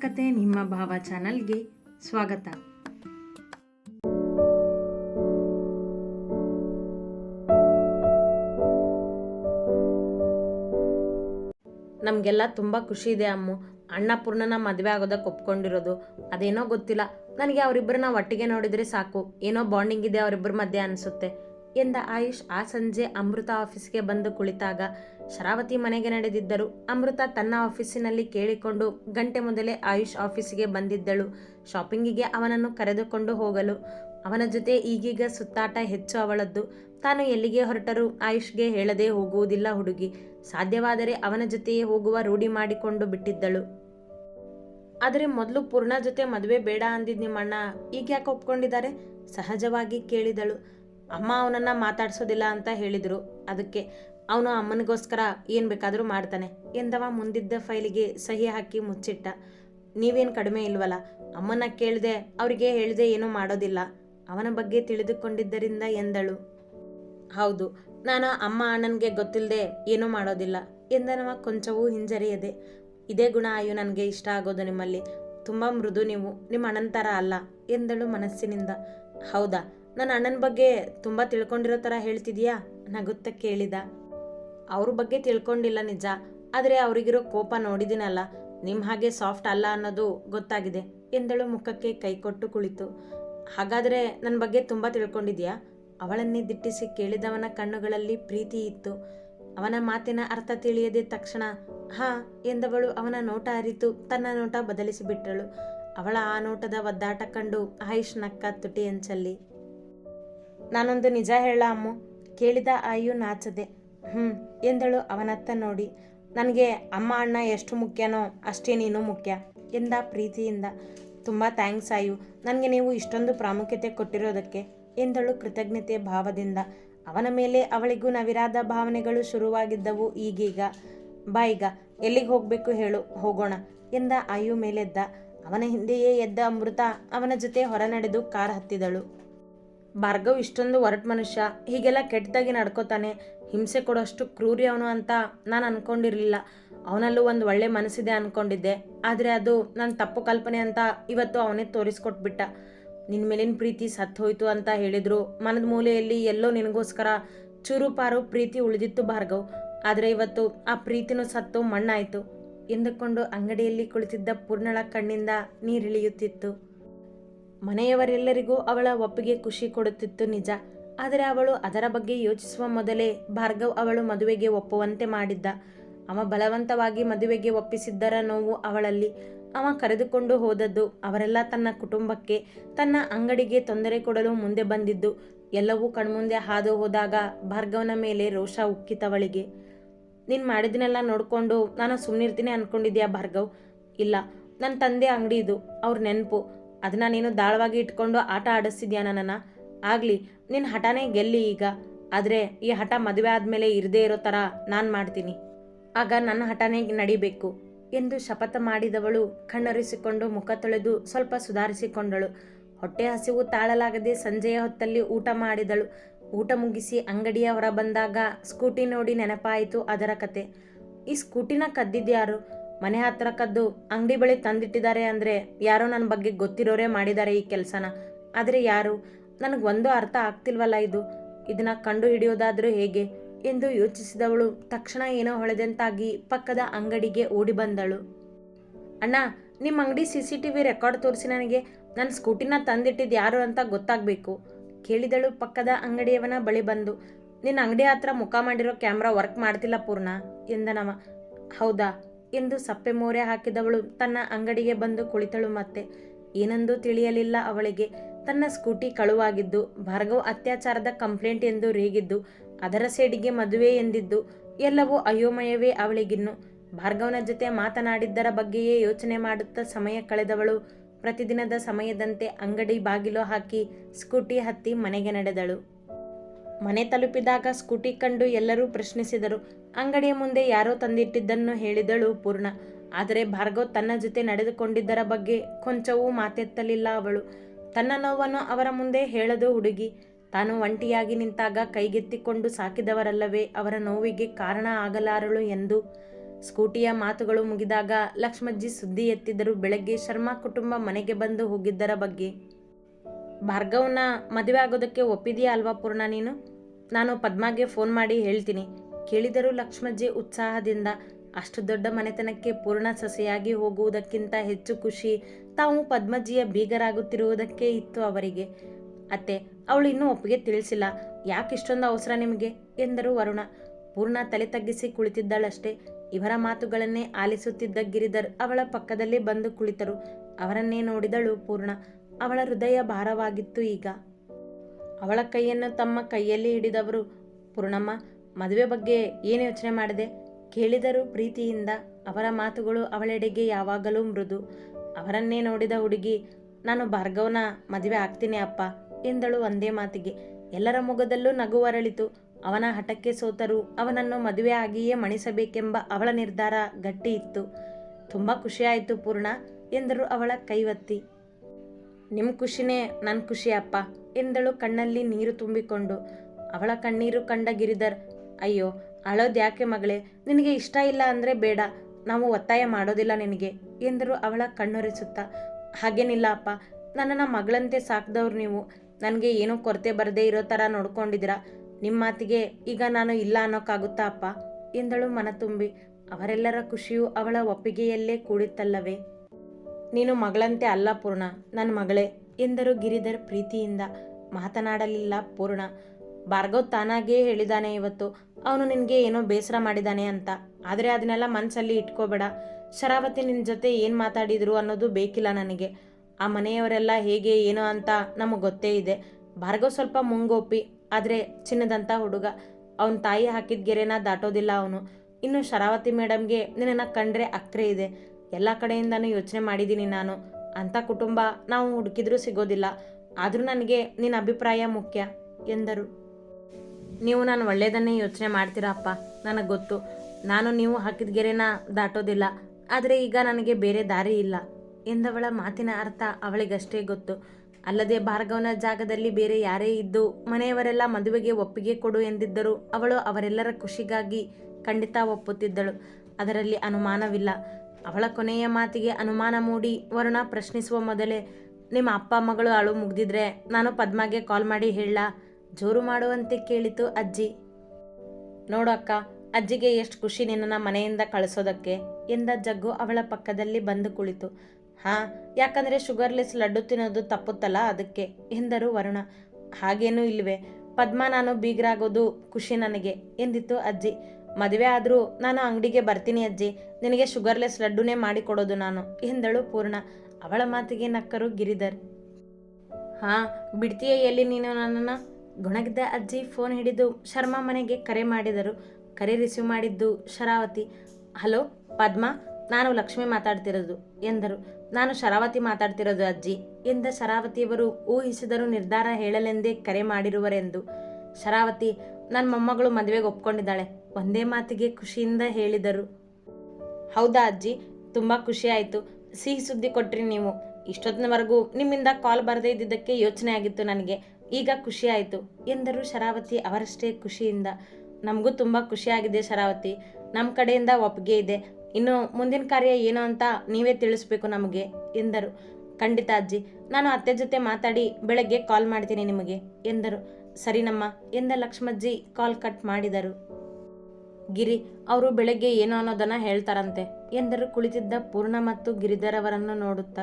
ಕತೆ ನಿಮ್ಮ ಭಾವ ಚಾನಲ್ಗೆ ಸ್ವಾಗತ. ನಮಗೆಲ್ಲ ತುಂಬ ಖುಷಿ ಇದೆ ಅಮ್ಮು. ಅಣ್ಣಪೂರ್ಣನ ಮದುವೆ ಆಗೋದಕ್ಕೆ ಒಪ್ಕೊಂಡಿರೋದು. ಅದೇನೋ ಗೊತ್ತಿಲ್ಲ. ನನಗೆ ಅವರಿಬ್ಬರನ್ನ ಒಟ್ಟಿಗೆ ನೋಡಿದರೆ ಸಾಕು. ಏನೋ ಬಾಂಡಿಂಗ್ ಇದೆ ಅವರಿಬ್ಬರ ಮಧ್ಯೆ ಅನಿಸುತ್ತೆ. ಎಂದ ಆಯುಷ್ ಆ ಸಂಜೆ ಅಮೃತ ಆಫೀಸ್ಗೆ ಬಂದು ಕುಳಿತಾಗ ಶರಾವತಿ ಮನೆಗೆ ನಡೆದಿದ್ದರು. ಅಮೃತ ತನ್ನ ಆಫೀಸಿನಲ್ಲಿ ಕೇಳಿಕೊಂಡು ಗಂಟೆ ಮೊದಲೇ ಆಯುಷ್ ಆಫೀಸಿಗೆ ಬಂದಿದ್ದಳು. ಶಾಪಿಂಗಿಗೆ ಅವನನ್ನು ಕರೆದುಕೊಂಡು ಹೋಗಲು. ಅವನ ಜೊತೆ ಈಗೀಗ ಸುತ್ತಾಟ ಹೆಚ್ಚು ಅವಳದ್ದು. ತಾನು ಎಲ್ಲಿಗೆ ಹೊರಟರೂ ಆಯುಷ್ಗೆ ಹೇಳದೆ ಹೋಗುವುದಿಲ್ಲ ಹುಡುಗಿ. ಸಾಧ್ಯವಾದರೆ ಅವನ ಜೊತೆಯೇ ಹೋಗುವ ರೂಢಿ ಮಾಡಿಕೊಂಡು ಬಿಟ್ಟಿದ್ದಳು. ಆದರೆ ಮೊದಲು ಪೂರ್ಣ ಜೊತೆ ಮದುವೆ ಬೇಡ ಅಂದಿದ್ ನಿಮ್ಮಣ್ಣ ಈಗ ಯಾಕೆ ಒಪ್ಕೊಂಡಿದ್ದಾರೆ? ಸಹಜವಾಗಿ ಕೇಳಿದಳು. ಅಮ್ಮ ಅವನನ್ನ ಮಾತಾಡಿಸೋದಿಲ್ಲ ಅಂತ ಹೇಳಿದರು. ಅದಕ್ಕೆ ಅವನು ಅಮ್ಮನಿಗೋಸ್ಕರ ಏನು ಬೇಕಾದರೂ ಮಾಡ್ತಾನೆ. ಎಂದವ ಮುಂದಿದ್ದ ಫೈಲಿಗೆ ಸಹಿ ಹಾಕಿ ಮುಚ್ಚಿಟ್ಟ. ನೀವೇನು ಕಡಿಮೆ ಇಲ್ವಲ್ಲ ಅಮ್ಮನ ಕೇಳಿದೆ ಅವರಿಗೆ ಹೇಳಿದೆ ಏನೂ ಮಾಡೋದಿಲ್ಲ. ಅವನ ಬಗ್ಗೆ ತಿಳಿದುಕೊಂಡಿದ್ದರಿಂದ ಎಂದಳು. ಹೌದು, ನಾನು ಅಮ್ಮ ಅಣ್ಣನಿಗೆ ಗೊತ್ತಿಲ್ಲದೆ ಏನೂ ಮಾಡೋದಿಲ್ಲ ಎಂದನವ ಕೊಂಚವೂ ಹಿಂಜರಿಯದೆ. ಇದೇ ಗುಣ ಆಯು ನನಗೆ ಇಷ್ಟ ಆಗೋದು ನಿಮ್ಮಲ್ಲಿ. ತುಂಬ ಮೃದು ನೀವು, ನಿಮ್ಮ ಅಣ್ಣನ ಥರ ಅಲ್ಲ ಎಂದಳು ಮನಸ್ಸಿನಿಂದ. ಹೌದಾ ನನ್ನ ಅಣ್ಣನ ಬಗ್ಗೆ ತುಂಬ ತಿಳ್ಕೊಂಡಿರೋ ಥರ ಹೇಳ್ತಿದೀಯಾ? ನಗುತ್ತ ಕೇಳಿದ. ಅವ್ರ ಬಗ್ಗೆ ತಿಳ್ಕೊಂಡಿಲ್ಲ ನಿಜ. ಆದರೆ ಅವರಿಗಿರೋ ಕೋಪ ನೋಡಿದಿನಲ್ಲ. ನಿಮ್ಮ ಹಾಗೆ ಸಾಫ್ಟ್ ಅಲ್ಲ ಅನ್ನೋದು ಗೊತ್ತಾಗಿದೆ ಎಂದಳು ಮುಖಕ್ಕೆ ಕೈಕೊಟ್ಟು ಕುಳಿತು. ಹಾಗಾದರೆ ನನ್ನ ಬಗ್ಗೆ ತುಂಬ ತಿಳ್ಕೊಂಡಿದ್ಯಾ? ಅವಳನ್ನೇ ದಿಟ್ಟಿಸಿ ಕೇಳಿದವನ ಕಣ್ಣುಗಳಲ್ಲಿ ಪ್ರೀತಿ ಇತ್ತು. ಅವನ ಮಾತಿನ ಅರ್ಥ ತಿಳಿಯದೆ ತಕ್ಷಣ, ಹಾ, ಎಂದವಳು ಅವನ ನೋಟ ಅರಿತು ತನ್ನ ನೋಟ ಬದಲಿಸಿಬಿಟ್ಟಳು. ಅವಳ ಆ ನೋಟದ ಒದ್ದಾಟ ಕಂಡು ಆಯುಷ್ ನಕ್ಕ ತುಟಿ ಅಂಚಲ್ಲಿ ನಾನೊಂದು ನಿಜ ಹೇಳ ಅಮ್ಮು. ಕೇಳಿದ ಆಯು ನಾಚದೆ. ಹ್ಞೂ ಎಂದಳು ಅವನತ್ತ ನೋಡಿ. ನನಗೆ ಅಮ್ಮ ಅಣ್ಣ ಎಷ್ಟು ಮುಖ್ಯನೋ ಅಷ್ಟೇ ನೀನು ಮುಖ್ಯ ಎಂದ ಪ್ರೀತಿಯಿಂದ. ತುಂಬ ಥ್ಯಾಂಕ್ಸ್ ಆಯು. ನನಗೆ ನೀವು ಇಷ್ಟೊಂದು ಪ್ರಾಮುಖ್ಯತೆ ಕೊಟ್ಟಿರೋದಕ್ಕೆ ಎಂದಳು ಕೃತಜ್ಞತೆ ಭಾವದಿಂದ. ಅವನ ಮೇಲೆ ಅವಳಿಗೂ ನವಿರಾದ ಭಾವನೆಗಳು ಶುರುವಾಗಿದ್ದವು ಈಗೀಗ. ಬಾಯಿಗ ಎಲ್ಲಿಗೆ ಹೋಗಬೇಕು ಹೇಳು, ಹೋಗೋಣ ಎಂದ ಆಯು ಮೇಲೆದ್ದ. ಅವನ ಹಿಂದೆಯೇ ಎದ್ದ ಅಮೃತ ಅವನ ಜೊತೆ ಹೊರ ನಡೆದು ಕಾರ್ ಹತ್ತಿದಳು. ಭಾರ್ಗವ್ ಇಷ್ಟೊಂದು ಹೊರಟ ಮನುಷ್ಯ, ಹೀಗೆಲ್ಲ ಕೆಟ್ಟದಾಗಿ ನಡ್ಕೋತಾನೆ, ಹಿಂಸೆ ಕೊಡೋಷ್ಟು ಕ್ರೂರಿ ಅವನು ಅಂತ ನಾನು ಅನ್ಕೊಂಡಿರಲಿಲ್ಲ. ಅವನಲ್ಲೂ ಒಂದು ಒಳ್ಳೆ ಮನಸ್ಸಿದೆ ಅನ್ಕೊಂಡಿದ್ದೆ, ಆದರೆ ಅದು ನನ್ನ ತಪ್ಪು ಕಲ್ಪನೆ ಅಂತ ಇವತ್ತು ಅವನೇ ತೋರಿಸ್ಕೊಟ್ಬಿಟ್ಟ. ನಿನ್ನ ಮೇಲಿನ ಪ್ರೀತಿ ಸತ್ತು ಹೋಯ್ತು ಅಂತ ಹೇಳಿದ್ರು. ಮನದ ಮೂಲೆಯಲ್ಲಿ ಎಲ್ಲೋ ನಿನಗೋಸ್ಕರ ಚೂರು ಪಾರು ಪ್ರೀತಿ ಉಳಿದಿತ್ತು ಭಾರ್ಗವ್. ಆದರೆ ಇವತ್ತು ಆ ಪ್ರೀತಿನೂ ಸತ್ತು ಮಣ್ಣಾಯಿತು. ಎಂದುಕೊಂಡು ಅಂಗಡಿಯಲ್ಲಿ ಕುಳಿತಿದ್ದ ಪೂರ್ಣಳ ಕಣ್ಣಿಂದ ನೀರಿಳಿಯುತ್ತಿತ್ತು. ಮನೆಯವರೆಲ್ಲರಿಗೂ ಅವಳ ಒಪ್ಪಿಗೆ ಖುಷಿ ಕೊಡುತ್ತಿತ್ತು ನಿಜ. ಆದರೆ ಅವಳು ಅದರ ಬಗ್ಗೆ ಯೋಚಿಸುವ ಮೊದಲೇ ಭಾರ್ಗವ್ ಅವಳು ಮದುವೆಗೆ ಒಪ್ಪುವಂತೆ ಮಾಡಿದ್ದ. ಅವ ಬಲವಂತವಾಗಿ ಮದುವೆಗೆ ಒಪ್ಪಿಸಿದ್ದರ ನೋವು ಅವಳಲ್ಲಿ. ಅವ ಕರೆದುಕೊಂಡು ಹೋದದ್ದು ಅವರೆಲ್ಲ ತನ್ನ ಕುಟುಂಬಕ್ಕೆ, ತನ್ನ ಅಂಗಡಿಗೆ ತೊಂದರೆ ಕೊಡಲು ಮುಂದೆ ಬಂದಿದ್ದು. ಎಲ್ಲವೂ ಕಣ್ಮುಂದೆ ಹಾದು ಹೋದಾಗ ಭಾರ್ಗವನ ಮೇಲೆ ರೋಷ ಉಕ್ಕಿತವಳಿಗೆ. ನೀನು ಮಾಡಿದ್ನೆಲ್ಲ ನೋಡಿಕೊಂಡು ನಾನು ಸುಮ್ಮನಿರ್ತೀನಿ ಅನ್ಕೊಂಡಿದ್ಯಾ ಭಾರ್ಗವ್? ಇಲ್ಲ ನನ್ನ ತಂದೆ ಅಂಗಡಿ ಇದು, ಅವ್ರ ನೆನಪು. ಅದನ್ನ ನೀನು ದಾಳವಾಗಿ ಇಟ್ಕೊಂಡು ಆಟ ಆಡಿಸ್ತಿದ್ಯಾ ನನ್ನನ್ನು? ಆಗಲಿ ನಿನ್ನ ಹಠನೇ ಗೆಲ್ಲಿ ಈಗ. ಆದರೆ ಈ ಹಠ ಮದುವೆ ಆದಮೇಲೆ ಇರದೇ ಇರೋ ಥರ ನಾನು ಮಾಡ್ತೀನಿ. ಆಗ ನನ್ನ ಹಠನೇ ನಡಿಬೇಕು ಎಂದು ಶಪಥ ಮಾಡಿದವಳು ಕಣ್ಣರಿಸಿಕೊಂಡು ಮುಖ ತೊಳೆದು ಸ್ವಲ್ಪ ಸುಧಾರಿಸಿಕೊಂಡಳು. ಹೊಟ್ಟೆ ಹಸಿವು ತಾಳಲಾಗದೆ ಸಂಜೆಯ ಹೊತ್ತಲ್ಲಿ ಊಟ ಮಾಡಿದಳು. ಊಟ ಮುಗಿಸಿ ಅಂಗಡಿಯ ಹೊರ ಬಂದಾಗ ಸ್ಕೂಟಿ ನೋಡಿ ನೆನಪಾಯಿತು ಅದರ ಕತೆ. ಈ ಸ್ಕೂಟಿನ ಕದ್ದಿದ್ಯಾರು ಮನೆ ಹತ್ರ ಕದ್ದು ಅಂಗಡಿ ಬಳಿ ತಂದಿಟ್ಟಿದ್ದಾರೆ ಅಂದರೆ ಯಾರೋ ನನ್ನ ಬಗ್ಗೆ ಗೊತ್ತಿರೋರೇ ಮಾಡಿದ್ದಾರೆ ಈ ಕೆಲಸನ. ಆದರೆ ಯಾರು? ನನಗೆ ಒಂದು ಅರ್ಥ ಆಗ್ತಿಲ್ವಲ್ಲ ಇದು. ಇದನ್ನ ಕಂಡು ಹಿಡಿಯೋದಾದರೂ ಹೇಗೆ? ಎಂದು ಯೋಚಿಸಿದವಳು ತಕ್ಷಣ ಏನೋ ಹೊಳೆದಂತಾಗಿ ಪಕ್ಕದ ಅಂಗಡಿಗೆ ಓಡಿ ಬಂದಳು. ಅಣ್ಣ ನಿಮ್ಮ ಅಂಗಡಿ C C T V record ತೋರಿಸಿ ನನಗೆ. ನನ್ನ ಸ್ಕೂಟಿನ ತಂದಿಟ್ಟಿದ್ದು ಯಾರು ಅಂತ ಗೊತ್ತಾಗಬೇಕು. ಕೇಳಿದಳು ಪಕ್ಕದ ಅಂಗಡಿಯವನ ಬಳಿ ಬಂದು. ನಿನ್ನ ಅಂಗಡಿ ಹತ್ರ ಮುಖ ಮಾಡಿರೋ ಕ್ಯಾಮ್ರಾ ವರ್ಕ್ ಮಾಡ್ತಿಲ್ಲ ಪೂರ್ಣ? ಎಂದನವ. ಹೌದಾ? ಎಂದು ಸಪ್ಪೆ ಮೋರೆ ಹಾಕಿದವಳು. ತನ್ನ ಅಂಗಡಿಗೆ ಬಂದು ಕುಳಿತಳು ಮತ್ತೆ. ಏನೆಂದೂ ತಿಳಿಯಲಿಲ್ಲ ಅವಳಿಗೆ. ತನ್ನ ಸ್ಕೂಟಿ ಕಳುವಾಗಿದ್ದು, ಭಾರ್ಗವ್ ಅತ್ಯಾಚಾರದ ಕಂಪ್ಲೇಂಟ್ ಎಂದು ರೇಗಿದ್ದು, ಅದರ ಸೇಡಿಗೆ ಮದುವೆ ಎಂದಿದ್ದು, ಎಲ್ಲವೂ ಅಯೋಮಯವೇ ಅವಳಿಗಿನ್ನು. ಭಾರ್ಗವನ ಜೊತೆ ಮಾತನಾಡಿದ್ದರ ಬಗ್ಗೆಯೇ ಯೋಚನೆ ಮಾಡುತ್ತಾ ಸಮಯ ಕಳೆದವಳು. ಪ್ರತಿದಿನದ ಸಮಯದಂತೆ ಅಂಗಡಿ ಬಾಗಿಲು ಹಾಕಿ ಸ್ಕೂಟಿ ಹತ್ತಿ ಮನೆಗೆ ನಡೆದಳು. ಮನೆ ತಲುಪಿದಾಗ ಸ್ಕೂಟಿ ಕಂಡು ಎಲ್ಲರೂ ಪ್ರಶ್ನಿಸಿದರು. ಅಂಗಡಿಯ ಮುಂದೆ ಯಾರೋ ತಂದಿಟ್ಟಿದ್ದನ್ನು ಹೇಳಿದಳು ಪೂರ್ಣ. ಆದರೆ ಭಾರ್ಗವ್ ತನ್ನ ಜೊತೆ ನಡೆದುಕೊಂಡಿದ್ದರ ಬಗ್ಗೆ ಕೊಂಚವೂ ಮಾತೆತ್ತಲಿಲ್ಲ ಅವಳು. ತನ್ನ ನೋವನ್ನು ಅವರ ಮುಂದೆ ಹೇಳದು ಹುಡುಗಿ. ತಾನು ಒಂಟಿಯಾಗಿ ನಿಂತಾಗ ಕೈಗೆತ್ತಿಕೊಂಡು ಸಾಕಿದವರಲ್ಲವೇ ಅವರ ನೋವಿಗೆ ಕಾರಣ ಆಗಲಾರಳು ಎಂದು. ಸ್ಕೂಟಿಯ ಮಾತುಗಳು ಮುಗಿದಾಗ ಲಕ್ಷ್ಮಜ್ಜಿ ಸುದ್ದಿ ಎತ್ತಿದರು ಬೆಳಗ್ಗೆ ಶರ್ಮಾ ಕುಟುಂಬ ಮನೆಗೆ ಬಂದು ಹೋಗಿದ್ದರ ಬಗ್ಗೆ. ಭಾರ್ಗವ್ನ ಮದುವೆ ಆಗೋದಕ್ಕೆ ಒಪ್ಪಿದೆಯಾ ಅಲ್ವಾ ಪೂರ್ಣ ನೀನು? ನಾನು ಪದ್ಮಾಗೆ ಫೋನ್ ಮಾಡಿ ಹೇಳ್ತೀನಿ. ಕೇಳಿದರೂ ಲಕ್ಷ್ಮಜ್ಜಿ ಉತ್ಸಾಹದಿಂದ ಅಷ್ಟು ದೊಡ್ಡ ಮನೆತನಕ್ಕೆ ಪೂರ್ಣ ಸೊಸೆಯಾಗಿ ಹೋಗುವುದಕ್ಕಿಂತ ಹೆಚ್ಚು ಖುಷಿ ತಾವು ಪದ್ಮಜ್ಜಿಯ ಬೀಗರಾಗುತ್ತಿರುವುದಕ್ಕೆ ಇತ್ತು ಅವರಿಗೆ. ಅತ್ತೆ, ಅವಳು ಇನ್ನೂ ಒಪ್ಪಿಗೆ ತಿಳಿಸಿಲ್ಲ. ಯಾಕೆ ಇಷ್ಟೊಂದು ಅವಸರ ನಿಮಗೆ? ಎಂದರು ವರುಣ. ಪೂರ್ಣ ತಲೆ ತಗ್ಗಿಸಿ ಕುಳಿತಿದ್ದಳಷ್ಟೇ. ಇವರ ಮಾತುಗಳನ್ನೇ ಆಲಿಸುತ್ತಿದ್ದ ಗಿರಿಧರ್ ಅವಳ ಪಕ್ಕದಲ್ಲಿ ಬಂದು ಕುಳಿತರು. ಅವರನ್ನೇ ನೋಡಿದಳು ಪೂರ್ಣ. ಅವಳ ಹೃದಯ ಭಾರವಾಗಿತ್ತು ಈಗ. ಅವಳ ಕೈಯನ್ನು ತಮ್ಮ ಕೈಯಲ್ಲಿ ಹಿಡಿದವರು ಪೂರ್ಣಮ್ಮ, ಮದುವೆ ಬಗ್ಗೆ ಏನು ಯೋಚನೆ ಮಾಡಿದೆ? ಕೇಳಿದರು ಪ್ರೀತಿಯಿಂದ ಅವರ ಮಾತುಗಳು ಅವಳೆಡೆಗೆ ಯಾವಾಗಲೂ ಮೃದು. ಅವರನ್ನೇ ನೋಡಿದ ಹುಡುಗಿ, ನಾನು ಭಾರ್ಗವನ ಮದುವೆ ಆಗ್ತೀನಿ ಅಪ್ಪ ಎಂದಳು ಒಂದೇ ಮಾತಿಗೆ. ಎಲ್ಲರ ಮುಖದಲ್ಲೂ ನಗು ಅರಳಿತು ಅವನ ಹಠಕ್ಕೆ ಸೋತರು ಅವನನ್ನು ಮದುವೆ ಆಗಿಯೇ ಮಣಿಸಬೇಕೆಂಬ ಅವಳ ನಿರ್ಧಾರ ಗಟ್ಟಿ ಇತ್ತು. ತುಂಬ ಖುಷಿಯಾಯಿತು ಪೂರ್ಣ ಎಂದರು ಅವಳ ಕೈವತ್ತಿ. ನಿಮ್ಮ ಖುಷಿನೇ ನನ್ನ ಖುಷಿ ಅಪ್ಪ ಎಂದಳು ಕಣ್ಣಲ್ಲಿ ನೀರು ತುಂಬಿಕೊಂಡು. ಅವಳ ಕಣ್ಣೀರು ಕಂಡ ಗಿರಿಧರ್, ಅಯ್ಯೋ, ಅಳೋದು ಯಾಕೆ ಮಗಳೇ? ನಿನಗೆ ಇಷ್ಟ ಇಲ್ಲ ಅಂದರೆ ಬೇಡ, ನಾವು ಒತ್ತಾಯ ಮಾಡೋದಿಲ್ಲ ನಿನಗೆ ಎಂದರು ಅವಳ ಕಣ್ಣೊರೆಸುತ್ತಾ. ಹಾಗೇನಿಲ್ಲ ಅಪ್ಪ, ನನ್ನನ್ನು ಮಗಳಂತೆ ಸಾಕ್ದವ್ರು ನೀವು. ನನಗೆ ಏನೂ ಕೊರತೆ ಬರದೇ ಇರೋ ಥರ ನೋಡ್ಕೊಂಡಿದ್ದೀರಾ? ನಿಮ್ಮ ಮಾತಿಗೆ ಈಗ ನಾನು ಇಲ್ಲ ಅನ್ನೋಕ್ಕಾಗುತ್ತಾ ಅಪ್ಪ? ಎಂದಳು ಮನ ತುಂಬಿ. ಅವರೆಲ್ಲರ ಖುಷಿಯು ಅವಳ ಒಪ್ಪಿಗೆಯಲ್ಲೇ ಕೂಡಿತ್ತಲ್ಲವೇ? ನೀನು ಮಗಳಂತೆ ಅಲ್ಲ ಪೂರ್ಣ ನನ್ನ ಮಗಳೇ ಎಂದರು ಗಿರಿಧರ್ ಪ್ರೀತಿಯಿಂದ. ಮಾತನಾಡಲಿಲ್ಲ ಪೂರ್ಣ. ಭಾರ್ಗವ್ ತಾನಾಗೇ ಹೇಳಿದಾನೆ ಇವತ್ತು, ಅವನು ನಿನಗೆ ಏನೋ ಬೇಸರ ಮಾಡಿದಾನೆ ಅಂತ. ಆದರೆ ಅದನ್ನೆಲ್ಲ ಮನಸ್ಸಲ್ಲಿ ಇಟ್ಕೋಬೇಡ. ಶರಾವತಿ ನಿನ್ನ ಜೊತೆ ಏನು ಮಾತಾಡಿದ್ರು ಅನ್ನೋದು ಬೇಕಿಲ್ಲ ನನಗೆ. ಆ ಮನೆಯವರೆಲ್ಲ ಹೇಗೆ, ಏನೋ ಅಂತ ನಮಗೆ ಗೊತ್ತೇ ಇದೆ. ಭಾರ್ಗವ್ ಸ್ವಲ್ಪ ಮುಂಗೋಪಿ, ಆದರೆ ಚಿನ್ನದಂಥ ಹುಡುಗ. ಅವನ ತಾಯಿ ಹಾಕಿದ ಗೆರೆನ ದಾಟೋದಿಲ್ಲ ಅವನು. ಇನ್ನು ಶರಾವತಿ ಮೇಡಮ್ಗೆ ನಿನ್ನನ್ನು ಕಂಡ್ರೆ ಅಕ್ರೆ ಇದೆ. ಎಲ್ಲ ಕಡೆಯಿಂದನೂ ಯೋಚನೆ ಮಾಡಿದ್ದೀನಿ ನಾನು. ಅಂಥ ಕುಟುಂಬ ನಾವು ಹುಡುಕಿದ್ರೂ ಸಿಗೋದಿಲ್ಲ. ಆದರೂ ನನಗೆ ನಿನ್ನ ಅಭಿಪ್ರಾಯ ಮುಖ್ಯ, ಎಂದರು. ನೀವು ನಾನು ಒಳ್ಳೆಯದನ್ನೇ ಯೋಚನೆ ಮಾಡ್ತೀರಪ್ಪ ನನಗೆ ಗೊತ್ತು. ನಾನು ನೀವು ಹಾಕಿದ ಗೆರೆನ ದಾಟೋದಿಲ್ಲ. ಆದರೆ ಈಗ ನನಗೆ ಬೇರೆ ದಾರಿ ಇಲ್ಲ, ಎಂದವಳ ಮಾತಿನ ಅರ್ಥ ಅವಳಿಗಷ್ಟೇ ಗೊತ್ತು. ಅಲ್ಲದೆ ಭಾರ್ಗವನ ಜಾಗದಲ್ಲಿ ಬೇರೆ ಯಾರೇ ಇದ್ದು ಮನೆಯವರೆಲ್ಲ ಮದುವೆಗೆ ಒಪ್ಪಿಗೆ ಕೊಡು ಎಂದಿದ್ದರೂ ಅವಳು ಅವರೆಲ್ಲರ ಖುಷಿಗಾಗಿ ಖಂಡಿತ ಒಪ್ಪುತ್ತಿದ್ದಳು. ಅದರಲ್ಲಿ ಅನುಮಾನವಿಲ್ಲ. ಅವಳ ಕೊನೆಯ ಮಾತಿಗೆ ಅನುಮಾನ ಮೂಡಿ ವರುಣ ಪ್ರಶ್ನಿಸುವ ಮೊದಲೇ, ನಿಮ್ಮ ಅಪ್ಪ ಮಗಳು ಅಳು ಮುಗ್ದಿದ್ರೆ ನಾನು ಪದ್ಮಾಗೆ ಕಾಲ್ ಮಾಡಿ ಹೇಳ. ಜೋರು ಮಾಡುವಂತೆ ಕೇಳಿತು ಅಜ್ಜಿ. ನೋಡು ಅಕ್ಕ, ಅಜ್ಜಿಗೆ ಎಷ್ಟು ಖುಷಿ ನಿನ್ನನ್ನು ಮನೆಯಿಂದ ಕಳಿಸೋದಕ್ಕೆ, ಎಂದ ಜಗ್ಗು ಅವಳ ಪಕ್ಕದಲ್ಲಿ ಬಂದು ಕುಳಿತು. ಹಾಂ, ಯಾಕಂದರೆ ಶುಗರ್ಲೆಸ್ ಲಡ್ಡು ತಿನ್ನೋದು ತಪ್ಪುತ್ತಲ್ಲ ಅದಕ್ಕೆ, ಎಂದರು ವರುಣ. ಹಾಗೇನೂ ಇಲ್ವೇ, ಪದ್ಮ ನಾನು ಬೀಗರಾಗೋದು ಖುಷಿ ನನಗೆ ಎಂದಿತ್ತು ಅಜ್ಜಿ. ಮದುವೆ ಆದರೂ ನಾನು ಅಂಗಡಿಗೆ ಬರ್ತೀನಿ ಅಜ್ಜಿ. ನಿನಗೆ ಶುಗರ್ಲೆಸ್ ಲಡ್ಡುನೇ ಮಾಡಿಕೊಡೋದು ನಾನು, ಎಂದಳು ಪೂರ್ಣ. ಅವಳ ಮಾತಿಗೆ ನಕ್ಕರು ಗಿರಿಧರ್. ಹಾಂ, ಬಿಡ್ತೀಯ ಎಲ್ಲಿ ನೀನು ನನ್ನನ್ನು? ಗುಣಗಿದ್ದ ಅಜ್ಜಿ ಫೋನ್ ಹಿಡಿದು ಶರ್ಮಾ ಮನೆಗೆ ಕರೆ ಮಾಡಿದರು. ಕರೆ ರಿಸೀವ್ ಮಾಡಿದ್ದು ಶರಾವತಿ. ಹಲೋ, ಪದ್ಮ, ನಾನು ಲಕ್ಷ್ಮಿ ಮಾತಾಡ್ತಿರೋದು, ಎಂದರು. ನಾನು ಶರಾವತಿ ಮಾತಾಡ್ತಿರೋದು ಅಜ್ಜಿ, ಎಂದ ಶರಾವತಿಯವರು ಊಹಿಸಿದರು ನಿರ್ಧಾರ ಹೇಳಲೆಂದೇ ಕರೆ ಮಾಡಿರುವರೆಂದು. ಶರಾವತಿ ನನ್ನ ಮೊಮ್ಮಗಳು ಮದುವೆಗೆ ಒಪ್ಕೊಂಡಿದ್ದಾಳೆ. ಒಂದೇ ಮಾತಿಗೆ ಖುಷಿಯಿಂದ ಹೇಳಿದರು. ಹೌದಾ ಅಜ್ಜಿ? ತುಂಬ ಖುಷಿ ಆಯಿತು. ಸಿಹಿ ಸುದ್ದಿ ಕೊಟ್ರಿ ನೀವು. ಇಷ್ಟೊತ್ತಿನವರೆಗೂ ನಿಮ್ಮಿಂದ ಕಾಲ್ ಬರದೇ ಇದ್ದಿದ್ದಕ್ಕೆ ಯೋಚನೆ ಆಗಿತ್ತು ನನಗೆ. ಈಗ ಖುಷಿ ಆಯಿತು. ಎಂದರು ಶರಾವತಿ ಅವರಷ್ಟೇ ಖುಷಿಯಿಂದ. ನಮಗೂ ತುಂಬ ಖುಷಿಯಾಗಿದೆ ಶರಾವತಿ. ನಮ್ಮ ಕಡೆಯಿಂದ ಒಪ್ಪಿಗೆ ಇದೆ. ಇನ್ನು ಮುಂದಿನ ಕಾರ್ಯ ಏನು ಅಂತ ನೀವೇ ತಿಳಿಸ್ಬೇಕು ನಮಗೆ, ಎಂದರು. ಖಂಡಿತ ಅಜ್ಜಿ. ನಾನು ಅತ್ತೆ ಜೊತೆ ಮಾತಾಡಿ ಬೆಳಗ್ಗೆ ಕಾಲ್ ಮಾಡ್ತೀನಿ ನಿಮಗೆ, ಎಂದರು. ಸರಿನಮ್ಮ ಎಂದ ಲಕ್ಷ್ಮಜ್ಜಿ ಕಾಲ್ ಕಟ್ ಮಾಡಿದರು. ಗಿರಿ, ಅವರು ಬೆಳಗ್ಗೆ ಏನೋ ಅನ್ನೋದನ್ನ ಹೇಳ್ತಾರಂತೆ ಎಂದರು ಕುಳಿತಿದ್ದ ಪೂರ್ಣ ಮತ್ತು ಗಿರಿಧರ್ ಅವರನ್ನು ನೋಡುತ್ತಾ.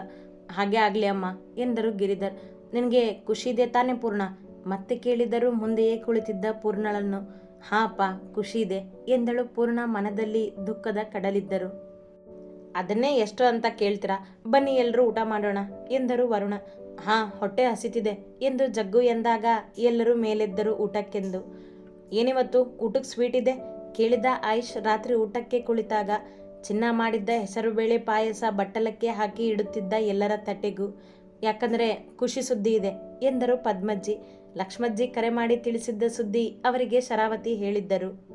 ಹಾಗೆ ಆಗಲಿ ಅಮ್ಮ ಎಂದರು ಗಿರಿಧರ್. ನಿನಗೆ ಖುಷಿ ಇದೆ ತಾನೇ ಪೂರ್ಣ? ಮತ್ತೆ ಕೇಳಿದರು ಮುಂದೆಯೇ ಕುಳಿತಿದ್ದ ಪೂರ್ಣಳನ್ನು. ಹಾ ಅಪ್ಪ, ಖುಷಿ ಇದೆ ಎಂದಳು ಪೂರ್ಣ ಮನದಲ್ಲಿ ದುಃಖದ ಕಡಲಿದ್ದರು. ಅದನ್ನೇ ಎಷ್ಟು ಅಂತ ಕೇಳ್ತೀರಾ? ಬನ್ನಿ ಎಲ್ಲರೂ ಊಟ ಮಾಡೋಣ ಎಂದರು ವರುಣ. ಹಾ, ಹೊಟ್ಟೆ ಹಸಿತಿದೆ. ಎಂದು ಜಗ್ಗು ಎಂದಾಗ ಎಲ್ಲರೂ ಮೇಲೆದ್ದರು ಊಟಕ್ಕೆಂದು. ಏನಿವತ್ತು? ಊಟಕ್ಕೆ ಸ್ವೀಟ್ ಇದೆ? ಕೇಳಿದ ಆಯುಷ್ ರಾತ್ರಿ ಊಟಕ್ಕೆ ಕುಳಿತಾಗ, ಚಿನ್ನ ಮಾಡಿದ್ದ ಹೆಸರುಬೇಳೆ ಪಾಯಸ ಬಟ್ಟಲಕ್ಕೆ ಹಾಕಿ ಇಡುತ್ತಿದ್ದ ಎಲ್ಲರ ತಟ್ಟೆಗೂ. ಯಾಕಂದರೆ ಖುಷಿ ಸುದ್ದಿ ಇದೆ, ಎಂದರು ಪದ್ಮಜ್ಜಿ. ಲಕ್ಷ್ಮಜ್ಜಿ ಕರೆ ಮಾಡಿ ತಿಳಿಸಿದ್ದ ಸುದ್ದಿ ಅವರಿಗೆ ಶರಾವತಿ ಹೇಳಿದ್ದರು.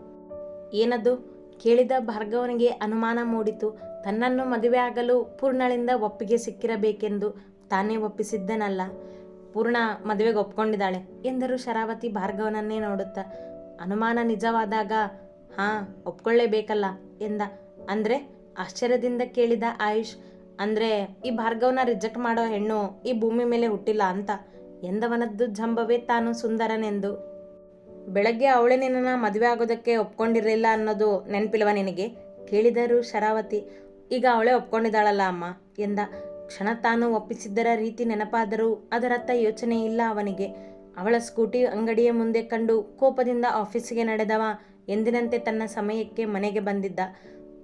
ಏನದು? ಕೇಳಿದ ಭಾರ್ಗವನಿಗೆ ಅನುಮಾನ ಮೂಡಿತು. ತನ್ನನ್ನು ಮದುವೆ ಆಗಲು ಪೂರ್ಣಳಿಂದ ಒಪ್ಪಿಗೆ ಸಿಕ್ಕಿರಬೇಕೆಂದು ತಾನೇ ಒಪ್ಪಿಸಿದ್ದನಲ್ಲ. ಪೂರ್ಣ ಮದುವೆಗೆ ಒಪ್ಕೊಂಡಿದ್ದಾಳೆ. ಎಂದರು ಶರಾವತಿ ಭಾರ್ಗವನನ್ನೇ ನೋಡುತ್ತಾ. ಅನುಮಾನ ನಿಜವಾದಾಗ, ಹಾಂ, ಒಪ್ಕೊಳ್ಳೇಬೇಕಲ್ಲ ಎಂದ. ಅಂದರೆ, ಆಶ್ಚರ್ಯದಿಂದ ಕೇಳಿದ ಆಯುಷ್, ಅಂದರೆ, ಈ ಭಾರ್ಗವನ ರಿಜೆಕ್ಟ್ ಮಾಡೋ ಹೆಣ್ಣು ಈ ಭೂಮಿ ಮೇಲೆ ಹುಟ್ಟಿಲ್ಲ ಅಂತ. ಎಂದವನದ್ದು ಜಂಬವೇ ತಾನು ಸುಂದರನೆಂದು. ಬೆಳಗ್ಗೆ ಅವಳೇ ನಿನ್ನ ಮದುವೆ ಆಗೋದಕ್ಕೆ ಒಪ್ಕೊಂಡಿರಲಿಲ್ಲ ಅನ್ನೋದು ನೆನಪಿಲ್ವ ನಿನಗೆ? ಕೇಳಿದರು ಶರಾವತಿ. ಈಗ ಅವಳೇ ಒಪ್ಕೊಂಡಿದ್ದಾಳಲ್ಲ ಅಮ್ಮ ಎಂದ. ಕ್ಷಣ ತಾನು ಒಪ್ಪಿಸಿದ್ದರ ರೀತಿ ನೆನಪಾದರೂ ಅದರತ್ತ ಯೋಚನೆ ಇಲ್ಲ ಅವನಿಗೆ. ಅವಳ ಸ್ಕೂಟಿ ಅಂಗಡಿಯ ಮುಂದೆ ಕಂಡು ಕೋಪದಿಂದ ಆಫೀಸಿಗೆ ನಡೆದವ ಎಂದಿನಂತೆ ತನ್ನ ಸಮಯಕ್ಕೆ ಮನೆಗೆ ಬಂದಿದ್ದ.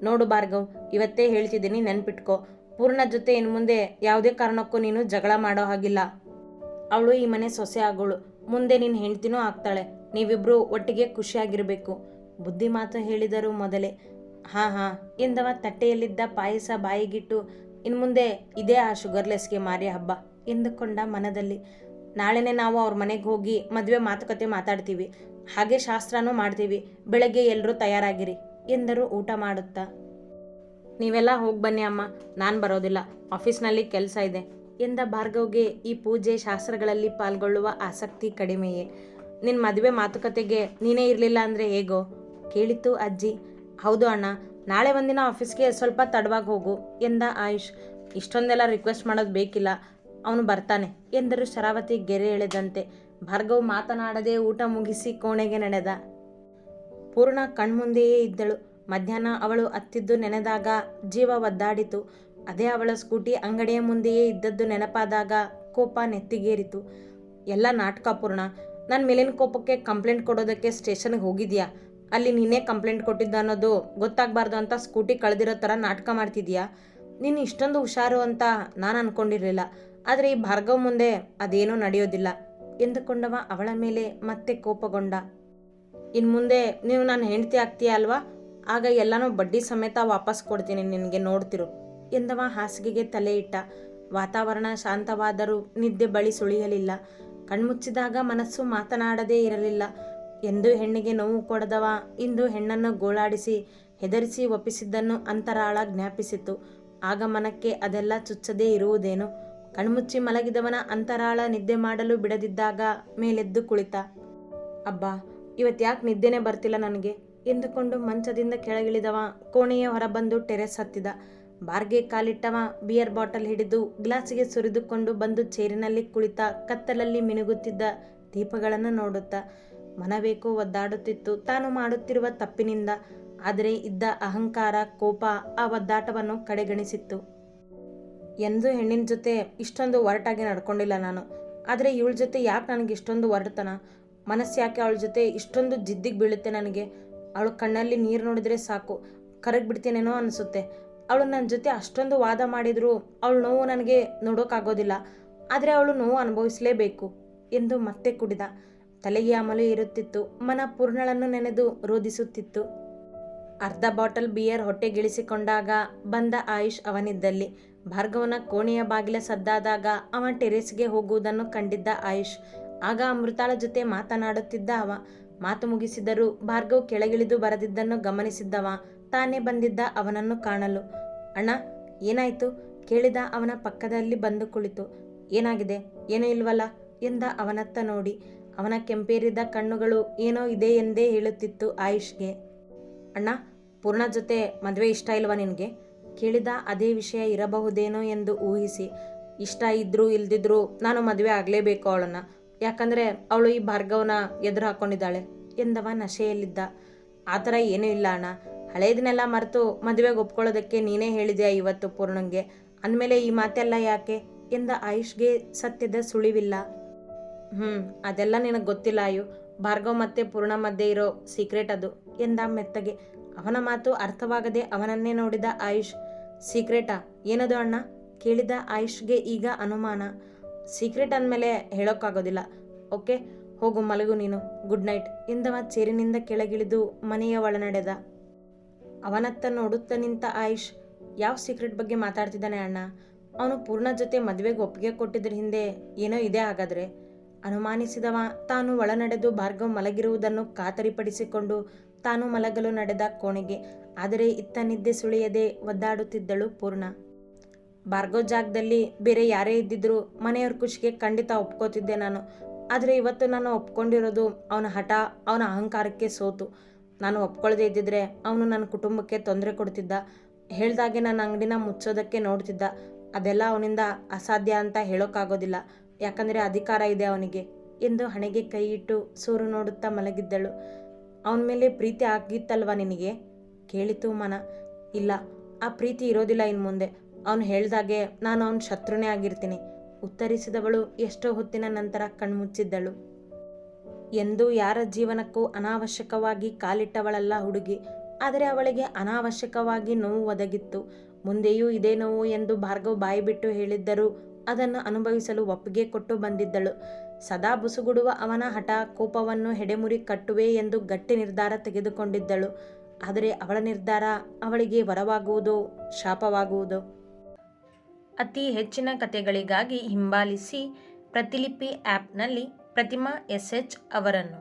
ನೋಡು ಭಾರ್ಗವ್, ಇವತ್ತೇ ಹೇಳ್ತಿದ್ದೀನಿ ನೆನ್ಪಿಟ್ಕೋ. ಪೂರ್ಣ ಜೊತೆ ಇನ್ನು ಮುಂದೆ ಯಾವುದೇ ಕಾರಣಕ್ಕೂ ನೀನು ಜಗಳ ಮಾಡೋ ಹಾಗಿಲ್ಲ. ಅವಳು ಈ ಮನೆ ಸೊಸೆ ಆಗೋಳು. ಮುಂದೆ ನಿನ್ನ ಹೆಂಡ್ತಿನೂ ಆಗ್ತಾಳೆ. ನೀವಿಬ್ರು ಒಟ್ಟಿಗೆ ಖುಷಿಯಾಗಿರಬೇಕು. ಬುದ್ಧಿ ಮಾತು ಹೇಳಿದರು ಮೊದಲೇ. ಹಾಂ ಹಾಂ, ಎಂದವ ತಟ್ಟೆಯಲ್ಲಿದ್ದ ಪಾಯಸ ಬಾಯಿಗಿಟ್ಟು ಇನ್ನು ಮುಂದೆ ಇದೇ ಆ ಶುಗರ್ಲೆಸ್ಗೆ ಮಾರಿ ಹಬ್ಬ ಎಂದುಕೊಂಡ ಮನದಲ್ಲಿ. ನಾಳೆನೇ ನಾವು ಅವ್ರ ಮನೆಗೆ ಹೋಗಿ ಮದುವೆ ಮಾತುಕತೆ ಮಾತಾಡ್ತೀವಿ. ಹಾಗೆ ಶಾಸ್ತ್ರನೂ ಮಾಡ್ತೀವಿ. ಬೆಳಗ್ಗೆ ಎಲ್ಲರೂ ತಯಾರಾಗಿರಿ ಎಂದರು ಊಟ ಮಾಡುತ್ತಾ. ನೀವೆಲ್ಲ ಹೋಗಿ ಬನ್ನಿ ಅಮ್ಮ. ನಾನು ಬರೋದಿಲ್ಲ. ಆಫೀಸ್ನಲ್ಲಿ ಕೆಲಸ ಇದೆ ಎಂದ ಭಾರ್ಗವ್ಗೆ ಈ ಪೂಜೆ ಶಾಸ್ತ್ರಗಳಲ್ಲಿ ಪಾಲ್ಗೊಳ್ಳುವ ಆಸಕ್ತಿ ಕಡಿಮೆಯೇ. ನಿನ್ನ ಮದುವೆ ಮಾತುಕತೆಗೆ ನೀನೇ ಇರಲಿಲ್ಲ ಅಂದರೆ ಹೇಗೋ? ಕೇಳಿತು ಅಜ್ಜಿ. ಹೌದು ಅಣ್ಣ. ನಾಳೆ ಒಂದಿನ ಆಫೀಸ್ಗೆ ಸ್ವಲ್ಪ ತಡವಾಗಿ ಹೋಗು ಎಂದ ಆಯುಷ್. ಇಷ್ಟೊಂದೆಲ್ಲ ರಿಕ್ವೆಸ್ಟ್ ಮಾಡೋದು ಬೇಕಿಲ್ಲ. ಅವನು ಬರ್ತಾನೆ ಎಂದರು ಶರಾವತಿ ಗೆರೆ ಎಳೆದಂತೆ. ಭಾರ್ಗವ್ ಮಾತನಾಡದೆ ಊಟ ಮುಗಿಸಿ ಕೋಣೆಗೆ ನಡೆದ ಪೂರ್ಣ ಕಣ್ಮುಂದೆಯೇ ಇದ್ದಳು. ಮಧ್ಯಾಹ್ನ ಅವಳು ಅತ್ತಿದ್ದು ನೆನೆದಾಗ ಜೀವ ಒದ್ದಾಡಿತು. ಅದೇ ಅವಳ ಸ್ಕೂಟಿ ಅಂಗಡಿಯ ಮುಂದೆಯೇ ಇದ್ದದ್ದು ನೆನಪಾದಾಗ ಕೋಪ ನೆತ್ತಿಗೇರಿತು. ಎಲ್ಲ ನಾಟಕ ಪೂರ್ಣ. ನನ್ನ ಮೇಲಿನ ಕೋಪಕ್ಕೆ ಕಂಪ್ಲೇಂಟ್ ಕೊಡೋದಕ್ಕೆ ಸ್ಟೇಷನ್ಗೆ ಹೋಗಿದ್ಯಾ? ಅಲ್ಲಿ ನೀನೇ ಕಂಪ್ಲೇಂಟ್ ಕೊಟ್ಟಿದ್ದ ಅನ್ನೋದು ಗೊತ್ತಾಗಬಾರ್ದು ಅಂತ ಸ್ಕೂಟಿ ಕಳೆದಿರೋ ಥರ ನಾಟಕ ಮಾಡ್ತಿದ್ಯಾ ನೀನು ಇಷ್ಟೊಂದು ಹುಷಾರು ಅಂತ ನಾನು ಅಂದ್ಕೊಂಡಿರಲಿಲ್ಲ ಆದರೆ ಈ ಭಾರ್ಗವ್ ಮುಂದೆ ಅದೇನೂ ನಡೆಯೋದಿಲ್ಲ. ಎಂದುಕೊಂಡವ ಅವಳ ಮೇಲೆ ಮತ್ತೆ ಕೋಪಗೊಂಡ. ಇನ್ನು ಮುಂದೆ ನೀವು ನನ್ನ ಹೆಂಡತಿ ಆಗ್ತೀಯ ಅಲ್ವಾ? ಆಗ ಎಲ್ಲನೂ ಬಡ್ಡಿ ಸಮೇತ ವಾಪಸ್ ಕೊಡ್ತೀನಿ ನಿನಗೆ ನೋಡ್ತಿರು ಎಂದವ ಹಾಸಿಗೆಗೆ ತಲೆ ಇಟ್ಟ. ವಾತಾವರಣ ಶಾಂತವಾದರೂ ನಿದ್ದೆ ಬಳಿ ಸುಳಿಯಲಿಲ್ಲ. ಕಣ್ಮುಚ್ಚಿದಾಗ ಮನಸ್ಸು ಮಾತನಾಡದೇ ಇರಲಿಲ್ಲ. ಎಂದು ಹೆಣ್ಣಿಗೆ ನೋವು ಕೊಡದವ. ಇಂದು ಹೆಣ್ಣನ್ನು ಗೋಳಾಡಿಸಿ, ಹೆದರಿಸಿ ಒಪ್ಪಿಸಿದ್ದನ್ನು ಅಂತರಾಳ ಜ್ಞಾಪಿಸಿತು ಆಗ ಮನಕ್ಕೆ ಅದೆಲ್ಲ ಚುಚ್ಚದೇ ಇರುವುದೇನು? ಕಣ್ಮುಚ್ಚಿ ಮಲಗಿದವನ ಅಂತರಾಳ ನಿದ್ದೆ ಮಾಡಲು ಬಿಡದಿದ್ದಾಗ ಮೇಲೆದ್ದು ಕುಳಿತ. ಅಬ್ಬಾ ಇವತ್ತು ಯಾಕೆ ನಿದ್ದೆನೇ ಬರ್ತಿಲ್ಲ ನನಗೆ. ಎಂದುಕೊಂಡು ಮಂಚದಿಂದ ಕೆಳಗಿಳಿದವ. ಕೋಣೆಯ ಹೊರಬಂದು ಟೆರೆಸ್ ಹತ್ತಿದ. ಬಾರ್ಗೆ ಕಾಲಿಟ್ಟವ. ಬಿಯರ್ ಬಾಟಲ್ ಹಿಡಿದು ಗ್ಲಾಸಿಗೆ ಸುರಿದುಕೊಂಡು ಬಂದು ಚೇರಿನಲ್ಲಿ ಕುಳಿತ, ಕತ್ತಲಲ್ಲಿ ಮಿನುಗುತ್ತಿದ್ದ ದೀಪಗಳನ್ನು ನೋಡುತ್ತಾ. ಮನಬೇಕೋ ಒದ್ದಾಡುತ್ತಿತ್ತು. ತಾನು ಮಾಡುತ್ತಿರುವ ತಪ್ಪಿನಿಂದ. ಆದರೆ ಇದ್ದ ಅಹಂಕಾರ, ಕೋಪ ಆ ಒದ್ದಾಟವನ್ನು ಕಡೆಗಣಿಸಿತ್ತು. ಎಂದು ಹೆಣ್ಣಿನ ಜೊತೆ ಇಷ್ಟೊಂದು ಒರಟಾಗಿ ನಡ್ಕೊಂಡಿಲ್ಲ ನಾನು. ಆದರೆ ಇವಳ ಜೊತೆ ಯಾಕೆ ನನಗೆ ಇಷ್ಟೊಂದು ಒರಟತನ? ಮನಸ್ಸು ಯಾಕೆ ಅವಳ ಜೊತೆ ಇಷ್ಟೊಂದು ಜಿದ್ದಿಗೆ ಬೀಳುತ್ತೆ ನನಗೆ? ಅವಳು ಕಣ್ಣಲ್ಲಿ ನೀರು ನೋಡಿದರೆ ಸಾಕು. ಕರಗ್ ಬಿಡ್ತೇನೇನೋ ಅನಿಸುತ್ತೆ. ಅವಳು ನನ್ನ ಜೊತೆ ಅಷ್ಟೊಂದು ವಾದ ಮಾಡಿದರೂ ಅವಳು ನೋವು ನನಗೆ ನೋಡೋಕ್ಕಾಗೋದಿಲ್ಲ ಆದರೆ ಅವಳು ನೋವು ಅನುಭವಿಸಲೇಬೇಕು ಎಂದು ಮತ್ತೆ ಕುಡಿದ. ತಲೆಗೆ ಅಮಲು ಇರುತ್ತಿತ್ತು. ಮನ ಪೂರ್ಣಳನ್ನು ನೆನೆದು ರೋಧಿಸುತ್ತಿತ್ತು ಅರ್ಧ ಬಾಟಲ್ ಬಿಯರ್ ಹೊಟ್ಟೆಗಿಳಿಸಿಕೊಂಡಾಗ ಬಂದ ಆಯುಷ್ ಅವನಿದ್ದಲ್ಲಿ. ಭಾರ್ಗವನ ಕೋಣೆಯ ಬಾಗಿಲ ಸದ್ದಾದಾಗ ಅವ ಟೆರೇಸ್ಗೆ ಹೋಗುವುದನ್ನು ಕಂಡಿದ್ದ ಆಯುಷ್. ಆಗ ಅಮೃತಾಳ ಜೊತೆ ಮಾತನಾಡುತ್ತಿದ್ದ ಅವ. ಮಾತು ಮುಗಿಸಿದರೂ ಭಾರ್ಗವ್ ಕೆಳಗಿಳಿದು ಬರದಿದ್ದನ್ನು ಗಮನಿಸಿದ್ದವ. ತಾನೇ ಬಂದಿದ್ದ ಅವನನ್ನು ಕಾಣಲು. ಅಣ್ಣ, ಏನಾಯ್ತು? ಕೇಳಿದ ಅವನ ಪಕ್ಕದಲ್ಲಿ ಬಂದು ಕುಳಿತು. ಏನಾಗಿದೆ? ಏನೂ ಇಲ್ವಲ್ಲ? ಎಂದ ಅವನತ್ತ ನೋಡಿ. ಅವನ ಕೆಂಪೇರಿದ ಕಣ್ಣುಗಳು ಏನೋ ಇದೆ ಎಂದೇ ಹೇಳುತ್ತಿತ್ತು ಆಯುಷ್ಗೆ. ಅಣ್ಣ, ಪೂರ್ಣ ಜೊತೆ ಮದುವೆ ಇಷ್ಟ ಇಲ್ವಾ ನಿನಗೆ? ಕೇಳಿದ ಅದೇ ವಿಷಯ ಇರಬಹುದೇನೋ ಎಂದು ಊಹಿಸಿ. ಇಷ್ಟ ಇದ್ದರೂ ಇಲ್ದಿದ್ರೂ ನಾನು ಮದುವೆ ಆಗಲೇಬೇಕು ಅವಳನ್ನು. ಯಾಕಂದರೆ ಅವಳು ಈ ಭಾರ್ಗವನ ಎದುರು ಹಾಕ್ಕೊಂಡಿದ್ದಾಳೆ ಎಂದವ ನಶೆಯಲ್ಲಿದ್ದ. ಆ ಥರ ಏನೂ ಇಲ್ಲ ಅಣ್ಣ. ಹಳೇದನ್ನೆಲ್ಲ ಮರೆತು ಮದುವೆಗೆ ಒಪ್ಕೊಳ್ಳೋದಕ್ಕೆ ನೀನೇ ಹೇಳಿದೆಯಾ ಇವತ್ತು ಪೂರ್ಣಂಗೆ? ಅಂದಮೇಲೆ ಈ ಮಾತೆಲ್ಲ ಯಾಕೆ? ಎಂದ ಆಯುಷ್ಗೆ ಸತ್ಯದ ಸುಳಿವಿಲ್ಲ. ಹ್ಞೂ ಅದೆಲ್ಲ ನಿನಗೆ ಗೊತ್ತಿಲ್ಲ ಆಯು ಭಾರ್ಗವ್ ಮತ್ತೆ ಪೂರ್ಣ ಮಧ್ಯೆ ಇರೋ ಸೀಕ್ರೆಟ್ ಅದು. ಎಂದ ಮೆತ್ತಗೆ. ಅವನ ಮಾತು ಅರ್ಥವಾಗದೆ ಅವನನ್ನೇ ನೋಡಿದ ಆಯುಷ್ ಸೀಕ್ರೆಟಾ ಏನದು ಅಣ್ಣ? ಕೇಳಿದ ಆಯುಷ್ಗೆ ಈಗ ಅನುಮಾನ. ಸೀಕ್ರೆಟ್ ಅಂದಮೇಲೆ ಹೇಳೋಕ್ಕಾಗೋದಿಲ್ಲ. ಓಕೆ, ಹೋಗು, ಮಲಗು ನೀನು. Good night. ಎಂದವ ಚೇರಿನಿಂದ ಕೆಳಗಿಳಿದು ಮನೆಯ ಒಳನಡೆದ. ಅವನತ್ತ ನೋಡುತ್ತ ನಿಂತ ಆಯುಷ್, ಯಾವ ಸೀಕ್ರೆಟ್ ಬಗ್ಗೆ ಮಾತಾಡ್ತಿದ್ದಾನೆ ಅಣ್ಣ? ಅವನು ಪೂರ್ಣ ಜೊತೆ ಮದುವೆಗೆ ಒಪ್ಪಿಗೆ ಕೊಟ್ಟಿದ್ರ ಹಿಂದೆ ಏನೋ ಇದೆ ಹಾಗಾದ್ರೆ. ಅನುಮಾನಿಸಿದವ ತಾನು ಒಳನಡೆದು ಭಾರ್ಗವ್ ಮಲಗಿರುವುದನ್ನು ಖಾತರಿಪಡಿಸಿಕೊಂಡು ತಾನು ಮಲಗಲು ನಡೆದ ಕೋಣೆಗೆ. ಆದರೆ ಇತ್ತ ನಿದ್ದೆ ಸುಳಿಯದೆ ಒದ್ದಾಡುತ್ತಿದ್ದಳು ಪೂರ್ಣ. ಭಾರ್ಗವ್ ಜಾಗದಲ್ಲಿ ಬೇರೆ ಯಾರೇ ಇದ್ದಿದ್ರು ಮನೆಯವ್ರ ಖುಷಿಗೆ ಖಂಡಿತ ಒಪ್ಕೋತಿದ್ದೆ ನಾನು. ಆದರೆ ಇವತ್ತು ನಾನು ಒಪ್ಕೊಂಡಿರೋದು ಅವನ ಹಠ, ಅವನ ಅಹಂಕಾರಕ್ಕೆ ಸೋತು. ನಾನು ಒಪ್ಕೊಳ್ಳದೆ ಇದ್ದಿದ್ರೆ ಅವನು ನನ್ನ ಕುಟುಂಬಕ್ಕೆ ತೊಂದರೆ ಕೊಡ್ತಿದ್ದ. ಹೇಳ್ದಾಗೆ ನನ್ನ ಅಂಗಡಿನ ಮುಚ್ಚೋದಕ್ಕೆ ನೋಡ್ತಿದ್ದ. ಅದೆಲ್ಲ ಅವನಿಂದ ಅಸಾಧ್ಯ ಅಂತ ಹೇಳೋಕ್ಕಾಗೋದಿಲ್ಲ. ಯಾಕಂದರೆ ಅಧಿಕಾರ ಇದೆ ಅವನಿಗೆ ಎಂದು ಹಣೆಗೆ ಕೈ ಇಟ್ಟು ಸೂರು ನೋಡುತ್ತಾ ಮಲಗಿದ್ದಳು. ಅವನ ಮೇಲೆ ಪ್ರೀತಿ ಆಗಿತ್ತಲ್ವಾ ನಿನಗೆ? ಕೇಳಿತು ಮನ. ಇಲ್ಲ, ಆ ಪ್ರೀತಿ ಇರೋದಿಲ್ಲ ಇನ್ನು ಮುಂದೆ. ಅವನು ಹೇಳ್ದಾಗೆ ನಾನು ಅವನ ಶತ್ರುನೇ ಆಗಿರ್ತೀನಿ. ಉತ್ತರಿಸಿದವಳು ಎಷ್ಟೋ ಹೊತ್ತಿನ ನಂತರ ಕಣ್ಮುಚ್ಚಿದ್ದಳು. ಎಂದು ಯಾರ ಜೀವನಕ್ಕೂ ಅನಾವಶ್ಯಕವಾಗಿ ಕಾಲಿಟ್ಟವಳಲ್ಲ ಹುಡುಗಿ. ಆದರೆ ಅವಳಿಗೆ ಅನಾವಶ್ಯಕವಾಗಿ ನೋವು ಒದಗಿತ್ತು. ಮುಂದೆಯೂ ಇದೇ ನೋವು ಎಂದು ಭಾರ್ಗವ್ ಬಾಯಿ ಬಿಟ್ಟು ಹೇಳಿದ್ದರೂ ಅದನ್ನು ಅನುಭವಿಸಲು ಒಪ್ಪಿಗೆ ಕೊಟ್ಟು ಬಂದಿದ್ದಳು. ಸದಾ ಬುಸುಗುಡುವ ಅವನ ಹಠ ಕೋಪವನ್ನು ಹೆಡೆಮುರಿ ಕಟ್ಟುವೆ ಎಂದು ಗಟ್ಟಿ ನಿರ್ಧಾರ ತೆಗೆದುಕೊಂಡಿದ್ದಳು. ಆದರೆ ಅವಳ ನಿರ್ಧಾರ ಅವಳಿಗೆ ವರವಾಗುವುದೋ, ಶಾಪವಾಗುವುದೋ? ಅತಿ ಹೆಚ್ಚಿನ ಕಥೆಗಳಿಗಾಗಿ ಹಿಂಬಾಲಿಸಿ ಪ್ರತಿಲಿಪಿ ಆ್ಯಪ್ನಲ್ಲಿ ಪ್ರತಿಮಾ ಎಸ್ ಎಚ್ ಅವರನ್ನು.